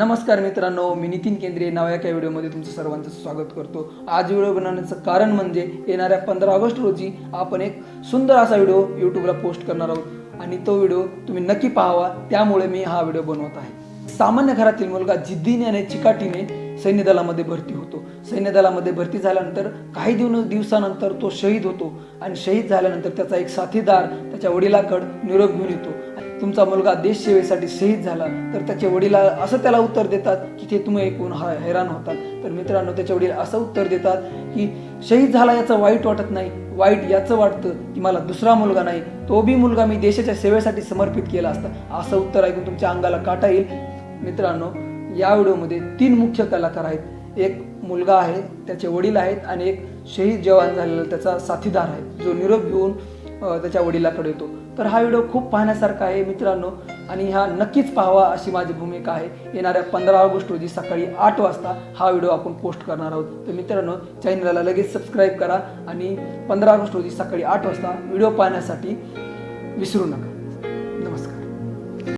नमस्कार मित्रांनो मी नितीन केंद्रे. नाव या व्हिडिओमध्ये तुमचं सर्वांचं स्वागत करतो. आज व्हिडिओ बनवण्याचं कारण म्हणजे येणाऱ्या पंधरा ऑगस्ट रोजी आपण एक सुंदर असा व्हिडिओ यूट्यूबला पोस्ट करणार आहोत. आणि तो व्हिडिओ तुम्ही नक्की पाहावा. त्यामुळे मी हा व्हिडिओ बनवत आहे. सामान्य घरातील मुलगा जिद्दीने आणि चिकाटीने सैन्य दलामध्ये भरती होतो. सैन्य दलामध्ये भरती झाल्यानंतर काही दिवस दिवसानंतर तो शहीद होतो. आणि शहीद झाल्यानंतर त्याचा एक साथीदार त्याच्या वडिलाकड निरोप घेऊन येतो. तुमचा मुलगा देश सेवेसाठी शहीद झाला तर त्याचे वडील असं त्याला उत्तर देतात की ते तुम्ही ऐकून हा हैराण होतात. तर मित्रांनो त्याचे वडील असं उत्तर देतात की शहीद झाला याचं वाईट वाटत नाही. वाईट याचं वाटतं की मला दुसरा मुलगा नाही. तो बी मुलगा मी देशाच्या सेवेसाठी समर्पित केला असता. असं उत्तर ऐकून तुमच्या अंगाला काटा येईल. मित्रांनो या व्हिडिओमध्ये तीन मुख्य कलाकार आहेत. एक मुलगा आहे त्याचे वडील आहेत आणि एक शहीद जवान झालेला त्याचा साथीदार आहे. जो निरोप घेऊन त्याच्या वडिलाकडे येतो. तर हा व्हिडिओ खूप पाहण्यासारखा आहे मित्रांनो. आणि हा नक्कीच पाहावा अशी माझी भूमिका आहे. येणाऱ्या पंधरा ऑगस्ट रोजी सकाळी आठ वाजता हा व्हिडिओ आपण पोस्ट करणार आहोत. तर मित्रांनो चॅनलला लगेच सबस्क्राईब करा आणि पंधरा ऑगस्ट रोजी सकाळी आठ वाजता व्हिडिओ पाहण्यासाठी विसरू नका.